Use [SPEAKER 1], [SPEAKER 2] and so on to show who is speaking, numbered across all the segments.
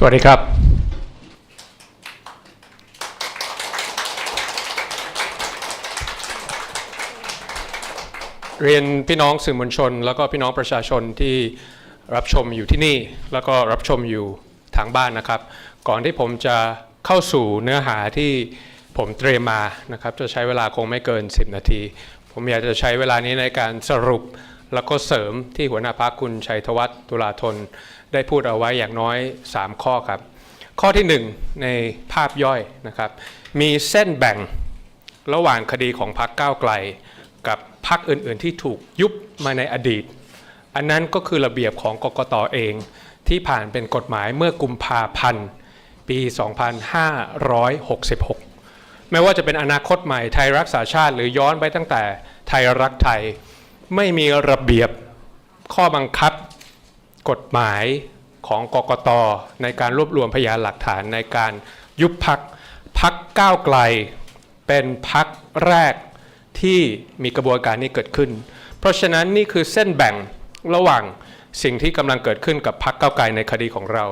[SPEAKER 1] สวัสดีครับ เรียนพี่น้องสื่อมวลชน แล้วก็พี่น้องประชาชนที่รับชมอยู่ที่นี่ แล้วก็รับชมอยู่ทางบ้านนะครับ ก่อนที่ผมจะเข้าสู่เนื้อหาที่ผมเตรียมมานะครับ จะใช้เวลาคงไม่เกิน 10 นาที ผมอยากจะใช้เวลานี้ในการสรุป แล้วก็เสริมที่หัวหน้าพักคุณชัยธวัฒน์ตุลาธน ได้พูดเอาไว้อย่างน้อย 3 ข้อครับ ข้อทีหนึ่1 ในภาพย่อยนะครับ มีเส้นแบ่งระหว่างคดีของพรรคก้าวไกล กับพรรคอื่นๆ ที่ถูกยุบมาในอดีต อันนั้นก็คือระเบียบของกกตเองที่ผ่านเป็นกฎหมายเมื่อกุมภาพันธ์ปี 2566 ไม่ว่าจะเป็นอนาคตใหม่ไทยรักษาชาติหรือย้อนไปตั้งแต่ไทยรักไทย ไม่มีระเบียบข้อบังคับกฎหมายของกกตในการรวบรวมพยานหลักฐานในการยุบพักพักก้าวไกล เป็นพักแรกที่มีกระบวนการนี้เกิดขึ้น เพราะฉะนั้นนี่คือเส้นแบ่งระหว่างสิ่งที่กำลังเกิดขึ้นกับพักก้าวไกลในคดีของเรา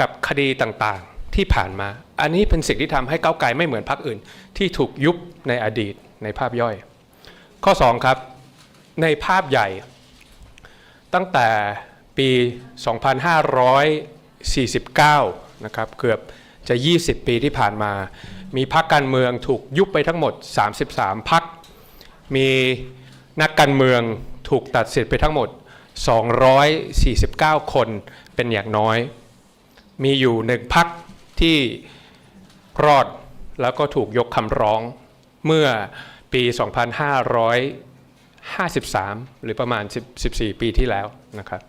[SPEAKER 1] กับคดีต่างๆที่ผ่านมา อันนี้เป็นสิ่งที่ทำให้ก้าวไกลไม่เหมือนพักอื่น ที่ถูกยุบในอดีตในภาพย่อย ข้อ 2 ครับ ในภาพใหญ่ ตั้งแต่ปี 2549 นะครับ เกือบจะ 20 ปีที่ผ่านมา มีพักการเมืองถูกยุบไปทั้งหมด 33 พัก มีนักการเมืองถูกตัดสิทธิ์ไปทั้งหมด 249 คนเป็นอย่างน้อย มีอยู่หนึ่งพักที่รอดแล้วก็ถูกยกคำร้องเมื่อปี 2,500 53 หรือประมาณ 14 ปีที่แล้วนะครับ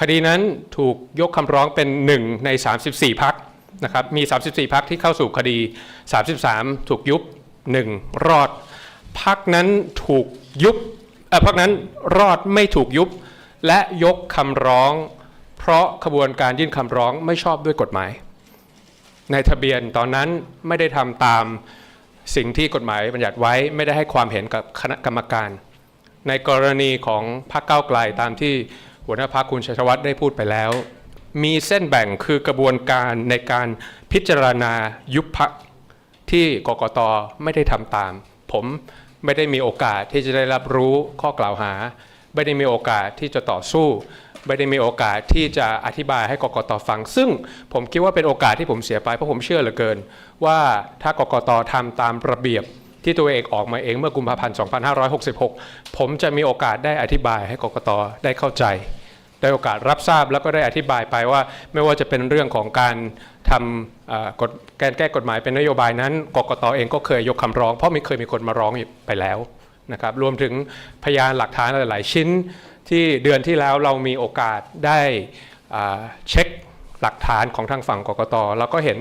[SPEAKER 1] คดีนั้นถูกยกคำร้องเป็นหนึ่งใน 34 พักนะครับมี 34 พักที่เข้าสู่คดี 33 ถูกยุบ 1 รอด พักนั้นถูกยุบเอ่อพักนั้นรอดไม่ถูกยุบ และยกคำร้อง เพราะขบวนการยื่นคำร้องไม่ชอบด้วยกฎหมาย ในทะเบียนตอนนั้นไม่ได้ทำตามสิ่งที่กฎหมายบัญญัติไว้ไม่ได้ให้ความเห็นกับคณะกรรมการ ในกรณีของพรรคก้าวไกลตามที่หัวหน้าพรรคคุณชัยธวัฒน์ได้พูดไปแล้ว มีเส้นแบ่งคือกระบวนการในการพิจารณายุบพักที่กกตไม่ได้ทำตาม ผมไม่ได้มีโอกาสที่จะได้รับรู้ข้อกล่าวหา ไม่ได้มีโอกาสที่จะต่อสู้ ไม่ได้มีโอกาสที่จะอธิบายให้กกตฟัง ซึ่งผมคิดว่าเป็นโอกาสที่ผมเสียไปเพราะผมเชื่อเหลือเกิน ว่าถ้ากกตทำตามระเบียบ ที่ตัวเองออกมาเองเมื่อกุมภาพันธ์ 2566 ผมจะมีโอกาสได้อธิบายให้กกตได้เข้าใจ ได้โอกาสรับทราบแล้วก็ได้อธิบายไปว่า ไม่ว่าจะเป็นเรื่องของการทำกฎการแก้กฎหมายเป็นนโยบายนั้น กกตเองก็เคยยกคำร้อง เพราะมีเคยมีคนมาร้องไปแล้วนะครับรวมถึงพยานหลักฐานหลาย ๆ ชิ้นที่เดือนที่แล้วเรามีโอกาสได้เช็คหลักฐานของทางฝั่งกกตแล้วก็เห็น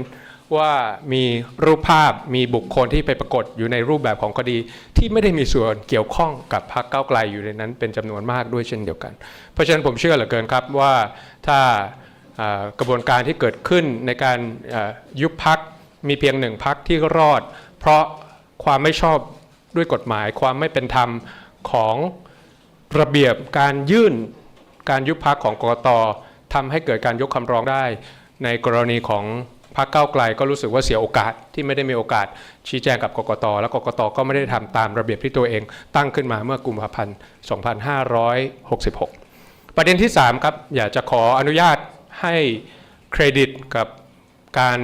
[SPEAKER 1] ว่ามีรูปภาพมีบุคคลที่ไปปรากฏอยู่ในรูปแบบของคดี ที่ไม่ได้มีส่วนเกี่ยวข้องกับพรรคก้าวไกลอยู่ในนั้น เป็นจำนวนมากด้วยเช่นเดียวกัน เพราะฉะนั้นผมเชื่อเหลือเกินครับว่าถ้ากระบวนการที่เกิดขึ้นในการยุบพักมีเพียงหนึ่งพักที่รอด เพราะความไม่ชอบด้วยกฎหมาย ความไม่เป็นธรรมของระเบียบการยื่นการยุบพักของกรกตทำให้เกิดการยกคำร้องได้ ในกรณีของ พรรคก้าวไกลก็รู้สึกว่าเสียโอกาสที่ไม่ได้มีโอกาสชี้แจงกับกกต และกกตก็ไม่ได้ทำตามระเบียบที่ตัวเองตั้งขึ้นมาเมื่อกุมภาพันธ์ 2566 ประเด็นที่ 3 ครับ อยากจะขออนุญาตให้เครดิตกับการ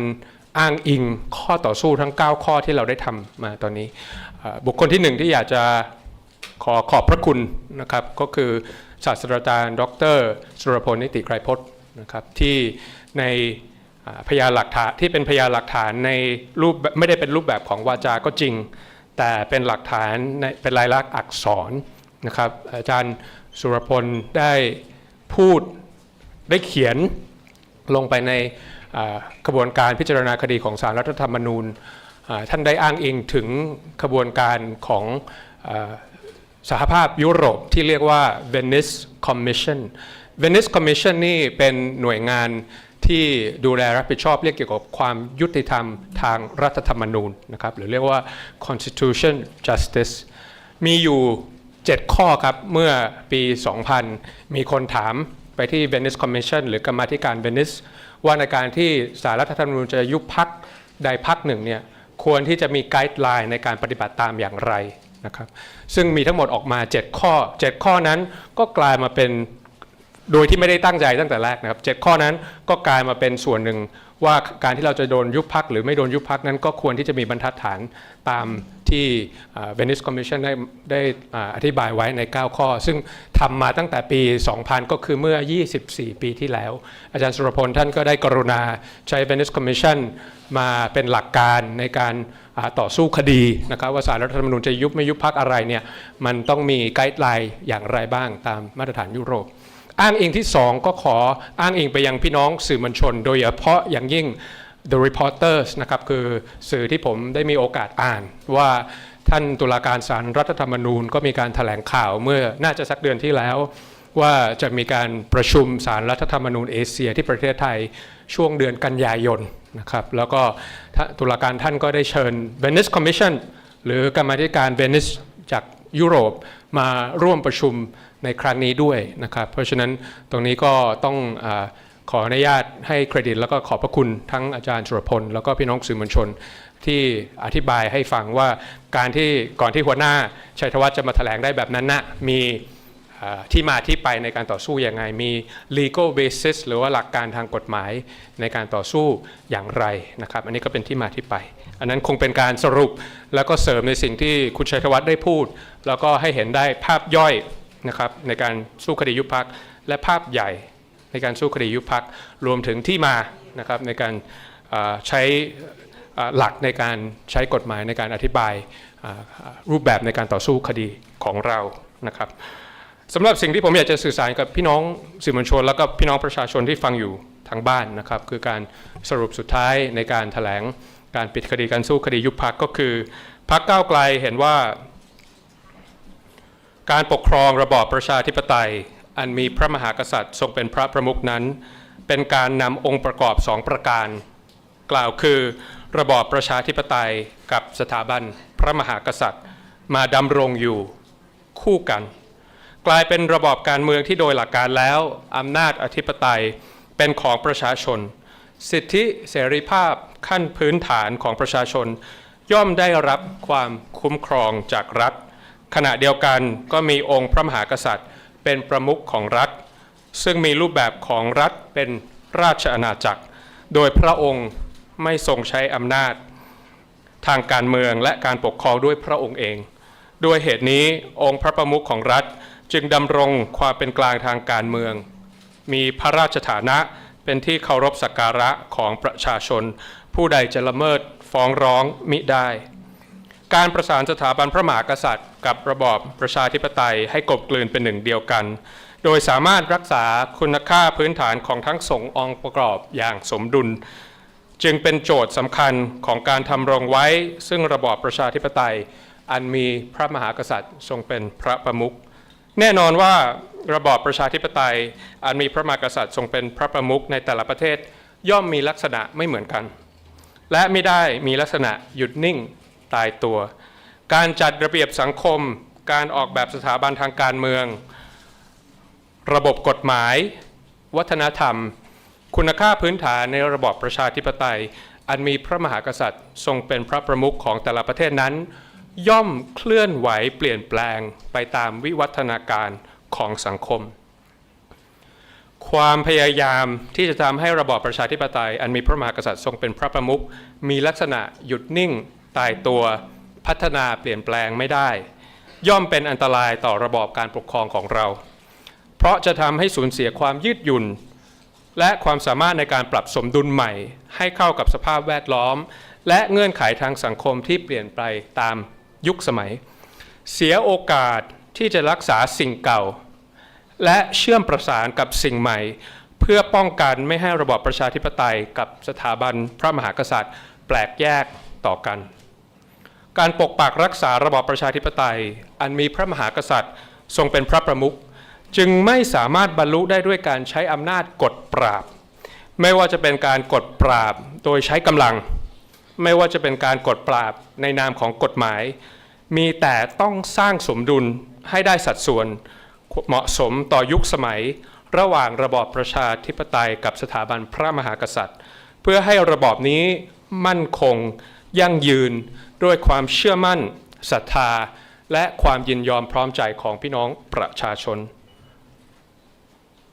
[SPEAKER 1] อ้างอิงข้อต่อสู้ทั้ง 9 ข้อที่เราได้ทำมาตอนนี้ บุคคลที่หนึ่งที่อยากจะขอขอบพระคุณนะครับก็คือศาสตราจารย์ ดร สุรพลนิติไกรพจน์นะครับที่ใน พยานหลักฐานที่เป็นพยานหลักฐานในรูปไม่ได้เป็นรูปแบบของวาจาก็จริง แต่เป็นหลักฐานเป็นลายลักษณ์อักษรนะครับอาจารย์สุรพลได้พูดได้เขียนลงไปในกระบวนการพิจารณาคดีของสารรัฐธรรมนูญ ท่านได้อ้างอิงถึงขบวนการของอสหภาพยุโรปที่เรียกว่า Venice Commission Venice Commission นี่เป็นหน่วยงาน ที่ดูแลรับผิดชอบเรื่องเกี่ยวกับความยุติธรรมทางรัฐธรรมนูญนะครับหรือเรียกว่า Constitution Justice มีอยู่ 7 ข้อครับเมื่อปี 2000 มีคนถามไปที่ Venice Commission หรือกรรมาธิการ Venice ว่าในการที่สารรัฐธรรมนูญจะยุบพักใดพักหนึ่งเนี่ยควรที่จะมีไกด์ไลน์ในการปฏิบัติตามอย่างไรนะครับซึ่งมีทั้งหมดออกมา 7 ข้อ 7 ข้อนั้นก็กลายมาเป็น โดยที่ไม่ได้ตั้งใจตั้งแต่แรกนะครับเจ็ดข้อนั้นก็กลายมาเป็นส่วนหนึ่งว่าการที่เราจะโดนยุบพักหรือไม่โดนยุบพักนั้นก็ควรที่จะมีบรรทัดฐานตามที่เวนิสคอมมิชชั่นได้ได้อธิบายไว้ใน 9 ข้อ ซึ่งทำมาตั้งแต่ปี 2000 ก็คือเมื่อ 24 ปีที่แล้ว อาจารย์สุรพลท่านก็ได้กรุณาใช้ Venice Commission มาเป็นหลักการในการต่อสู้คดีนะครับว่าสารรัฐธรรมนูญจะยุบไม่ยุบพักอะไรเนี่ยมันต้องมีไกด์ไลน์อย่างไรบ้างตามมาตรฐานยุโรป อ้างอิงที่ 2 ก็ขออ้างอิงไปยังพี่น้องสื่อมวลชน โดยเฉพาะอย่างยิ่ง The Reporters นะครับคือสื่อที่ผมได้มีโอกาสอ่าน ว่าท่านตุลาการศาลรรัฐธรรมนูญก็มีการถแถลงข่าวเมื่อน่าจะสักเดือนที่แล้ว ว่าจะมีการประชุมศาลรรัฐธรรมนูญเอเชียที่ประเทศไทยช่วงเดือนกันยายนนะครับแล้วก็ท่านตุลาการท่านก็ได้เชิญ Venice Commission หรือกรรมธิการเวนิสจาก ยุโรปมาร่วมประชุมในครั้งนี้ด้วยนะครับ เพราะฉะนั้นตรงนี้ก็ต้องอขออนุญาตให้เครดิต แล้วก็ขอบพระคุณทั้งอาจารย์สุรพล แล้วก็พี่น้องสื่อมวลชนที่อธิบายให้ฟังว่าการที่ก่อนที่หัวหน้าชัยธวัฒน์จะมาแถลงได้แบบนั้นนะมีที่มาที่ไปในการต่อสู้ยังไง มี legal basis หรือว่าหลักการทางกฎหมายในการต่อสู้อย่างไรนะครับ อันนี้ก็เป็นที่มาที่ไป อันนั้นคงเป็นการสรุปแล้วก็เสริมในสิ่งที่คุณชัยธวัฒน์ได้พูด แล้วก็ให้เห็นได้ภาพย่อยนะครับในการสู้คดียุบพักและภาพใหญ่ในการสู้คดียุบพักรวมถึงที่มานะครับในการใช้หลักในการใช้กฎหมายในการอธิบายรูปแบบในการต่อสู้คดีของเรานะครับสำหรับสิ่งที่ผมอยากจะสื่อสารกับพี่น้องสื่อมวลชน แล้วก็พี่น้องประชาชนที่ฟังอยู่ทางบ้านนะครับ คือการสรุปสุดท้ายในการถแถลง การปิดคดีการสู้คดียุบพักก็คือพักก้าวไกลเห็นว่า การปกครองระบอบประชาธิปไตย อันมีพระมหากษัตริย์ทรงเป็นพระประมุขนั้น เป็นการนำองค์ประกอบสองประการ กล่าวคือ ระบอบประชาธิปไตยกับสถาบันพระมหากษัตริย์ มาดำรงอยู่คู่กัน กลายเป็นระบอบการเมืองที่โดยหลักการแล้วอำนาจอธิปไตยเป็นของประชาชน สิทธิเสรีภาพขั้นพื้นฐานของประชาชน ย่อมได้รับความคุ้มครองจากรัฐ ขณะเดียวกันก็มีองค์พระมหากษัตริย์ เป็นประมุขของรัฐ ซึ่งมีรูปแบบของรัฐเป็นราชอาณาจักร โดยพระองค์ไม่ทรงใช้อำนาจ ทางการเมืองและการปกครองด้วยพระองค์เอง ด้วยเหตุนี้องค์พระประมุขของรัฐจึงดำรงความเป็นกลางทางการเมือง มีพระราชฐานะ เป็นที่เคารพสักการะของประชาชน ผู้ใดจะละเมิดฟ้องร้องมิได้ การประสานสถาบันพระมหากษัตริย์ กับระบอบประชาธิปไตยให้กลบกลืนเป็นหนึ่งเดียวกัน โดยสามารถรักษาคุณค่าพื้นฐานของทั้งสององค์ประกอบอย่างสมดุล จึงเป็นโจทย์สำคัญของการทำรงไว้ ซึ่งระบอบประชาธิปไตย อันมีพระมหากษัตริย์ทรงเป็นพระประมุขแน่นอนว่า ระบอบประชาธิปไตย อันมีพระมหากษัตริย์ทรงเป็นพระประมุขในแต่ละประเทศย่อมมีลักษณะไม่เหมือนกัน และไม่ได้มีลักษณะหยุดนิ่งตายตัว การจัดระเบียบสังคม การออกแบบสถาบันทางการเมือง ระบบกฎหมาย วัฒนธรรม คุณค่าพื้นฐานในระบอบประชาธิปไตย อันมีพระมหากษัตริย์ ทรงเป็นพระประมุขของแต่ละประเทศนั้น ย่อมเคลื่อนไหวเปลี่ยนแปลงไปตามวิวัฒนาการ ของสังคม ความพยายามที่จะทำให้ระบอบประชาธิปไตย อันมีพระมหากษัตริย์ทรงเป็นพระประมุขมีลักษณะหยุดนิ่งตายตัวพัฒนาเปลี่ยนแปลงไม่ได้ ย่อมเป็นอันตรายต่อระบอบการปกครองของเรา เพราะจะทำให้สูญเสียความยืดหยุ่น และความสามารถในการปรับสมดุลใหม่ ให้เข้ากับสภาพแวดล้อม และเงื่อนไขทางสังคมที่เปลี่ยนไปตามยุคสมัย เสียโอกาส ที่จะรักษาสิ่งเก่า และเชื่อมประสานกับสิ่งใหม่ เพื่อป้องกันไม่ให้ระบอบประชาธิปไตยกับสถาบันพระมหากษัตริย์ แปลกแยกต่อกัน การปกปักรักษาระบอบประชาธิปไตย อันมีพระมหากษัตริย์ ทรงเป็นพระประมุขจึงไม่สามารถบรรลุได้ด้วยการใช้อำนาจกดปราบ ไม่ว่าจะเป็นการกดปราบโดยใช้กำลัง ไม่ว่าจะเป็นการกดปราบในนามของกฎหมาย มีแต่ต้องสร้างสมดุล ให้ได้สัดส่วนเหมาะสมต่อยุคสมัย ระหว่างระบอบประชาธิปไตยกับสถาบันพระมหากษัตริย์ เพื่อให้ระบอบนี้มั่นคง ยั่งยืนด้วยความเชื่อมั่นศรัทธา และความยินยอมพร้อมใจของพี่น้องประชาชน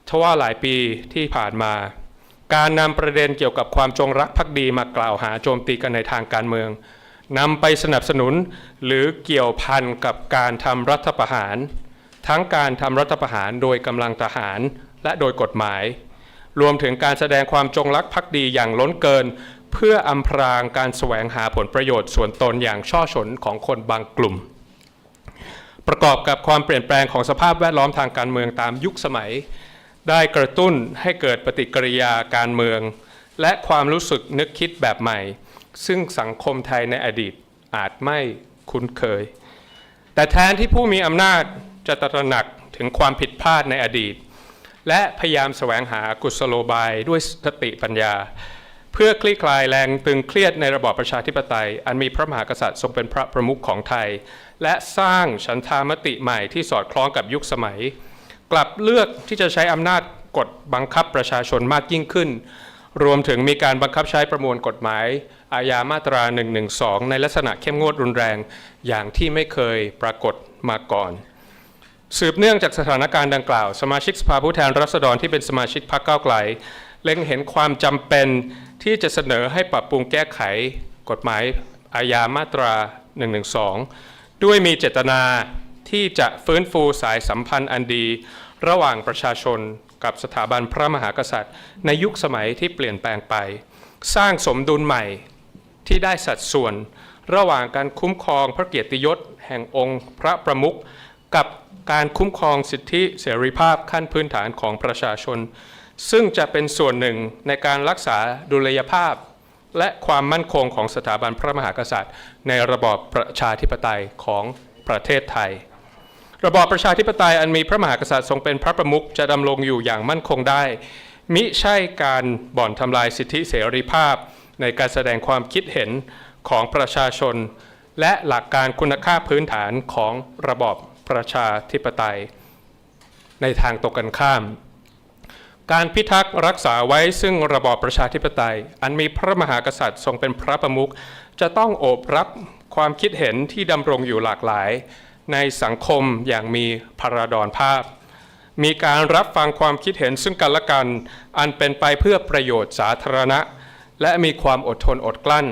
[SPEAKER 1] ทว่าหลายปีที่ผ่านมา การนำประเด็นเกี่ยวกับความจงรักภักดีมากล่าวหาโจมตีกันในทางการเมือง นำไปสนับสนุนหรือเกี่ยวพันกับการทำรัฐประหาร ทั้งการทำรัฐประหารโดยกำลังทหารและโดยกฎหมาย รวมถึงการแสดงความจงรักภักดีอย่างล้นเกิน เพื่ออำพรางการแสวงหาผลประโยชน์ส่วนตนอย่างช่อฉนของคนบางกลุ่ม ประกอบกับความเปลี่ยนแปลงของสภาพแวดล้อมทางการเมืองตามยุคสมัย ได้กระตุ้นให้เกิดปฏิกิริยาการเมือง และความรู้สึกนึกคิดแบบใหม่ ซึ่งสังคมไทยในอดีตอาจไม่คุ้นเคย แต่แทนที่ผู้มีอำนาจจะตระหนักถึงความผิดพลาดในอดีต และพยายามแสวงหากุศโลบายด้วยสติปัญญา เพื่อคลี่คลายแรงตึงเครียดในระบอบประชาธิปไตย อันมีพระมหากษัตริย์ทรงเป็นพระประมุขของไทย และสร้างฉันทามติใหม่ที่สอดคล้องกับยุคสมัย กลับเลือกที่จะใช้อำนาจกดบังคับประชาชนมากยิ่งขึ้น รวมถึงมีการบังคับใช้ประมวลกฎหมาย อาญามาตรา 112 ในลักษณะเข้มงวดรุนแรงอย่างที่ไม่เคยปรากฏมาก่อน สืบเนื่องจากสถานการณ์ดังกล่าว สมาชิกสภาผู้แทนราษฎรที่เป็นสมาชิกพรรคก้าวไกล เล็งเห็นความจำเป็นที่จะเสนอให้ปรับปรุงแก้ไขกฎหมายอาญามาตรา 112 ด้วยมีเจตนาที่จะฟื้นฟูสายสัมพันธ์อันดี ระหว่างประชาชน กับสถาบันพระมหากษัตริย์ ในยุคสมัยที่เปลี่ยนแปลงไป สร้างสมดุลใหม่ที่ได้สัดส่วน ระหว่างการคุ้มครองพระเกียรติยศแห่งองค์พระประมุขกับการคุ้มครองสิทธิเสรีภาพขั้นพื้นฐานของประชาชน ซึ่งจะเป็นส่วนหนึ่งในการรักษาดุลยภาพ และความมั่นคงของสถาบันพระมหากษัตริย์ ในระบอบประชาธิปไตยของประเทศไทย ระบอบประชาธิปไตยอันมีพระมหากษัตริย์ทรงเป็นพระประมุขจะดำรงอยู่อย่างมั่นคงได้ มิใช่การบ่อนทำลายสิทธิเสรีภาพ ในการแสดงความคิดเห็นของประชาชน และหลักการคุณค่าพื้นฐานของระบอบประชาธิปไตย ในทางตรงกันข้าม การพิทักษ์รักษาไว้ซึ่งระบอบประชาธิปไตย อันมีพระมหากษัตริย์ทรงเป็นพระประมุขจะต้องโอบรับความคิดเห็นที่ดำรงอยู่หลากหลาย ในสังคมอย่างมีพราดอนภาพ มีการรับฟังความคิดเห็นซึ่งกันและกัน อันเป็นไปเพื่อประโยชน์สาธารณะ และมีความอดทนอดกลั้น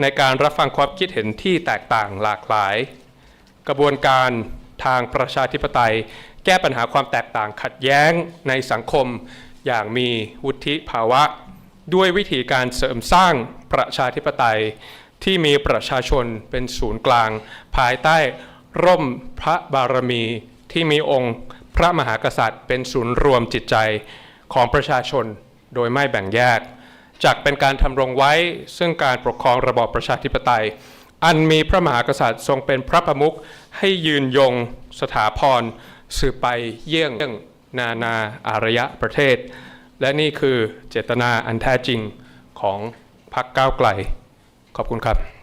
[SPEAKER 1] ในการรับฟังความคิดเห็นที่แตกต่างหลากหลาย กระบวนการทางประชาธิปไตย แก้ปัญหาความแตกต่างขัดแย้งในสังคมอย่างมีวุฒิภาวะ ด้วยวิธีการเสริมสร้างประชาธิปไตยที่มีประชาชนเป็นศูนย์กลาง ภายใต้ ร่มพระบารมีที่มีองค์พระมหากษัตริย์ เป็นศูนย์รวมจิตใจของประชาชนโดยไม่แบ่งแยก จากเป็นการทำรงไว้ซึ่งการปกครองระบอบประชาธิปไตย อันมีพระมหากษัตริย์ทรงเป็นพระประมุขให้ยืนยงสถาพรสืบไปเยี่ยงนานาอารยะประเทศ และนี่คือเจตนาอันแท้จริงของพรรคก้าวไกล ขอบคุณครับ